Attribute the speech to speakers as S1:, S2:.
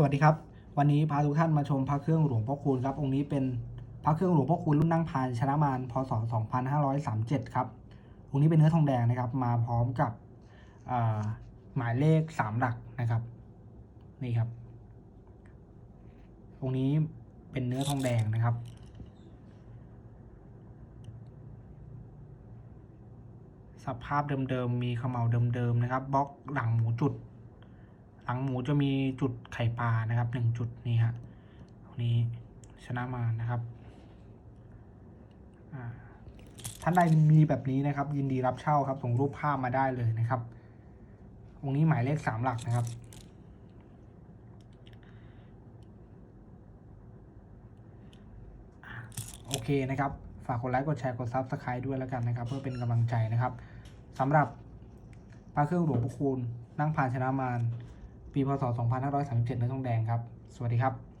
S1: สวัสดีครับ วันนี้พาทุกท่านมาชมพระเครื่องหลวงพ่อคูณครับ องค์นี้เป็นพระเครื่องหลวงพ่อคูณรุ่นนั่งพานชนะมารพศ 2537 ครับ องค์นี้เป็นเนื้อทองแดงนะครับ มาพร้อมกับหมายเลขสามหลักนะครับ นี่ครับ องค์นี้เป็นเนื้อทองแดงนะครับ สภาพเดิมๆ มีเขมเหลาเดิมๆ นะครับ บล็อกหลังหมูจุด หลังหมูจะมีจุดไข่ปลานะครับหนึ่งจุดนี่ฮะตรงนี้ชนะมานะครับท่านใดมีแบบนี้นะครับ ยินดีรับเช่าครับส่งรูปภาพมาได้เลยนะครับองค์นี้หมายเลขสามหลักนะครับโอเคนะครับ ฝากกดไลค์ กดแชร์ กดซับสไคร b e ด้วยแล้วกันนะครับ เพื่อเป็นกำลังใจนะครับสำหรับพระเครื่องหลวงพ่อคูณนั่งผ่านชนะมาร ปีพศ 2537เนทองแดงครับ สวัสดีครับ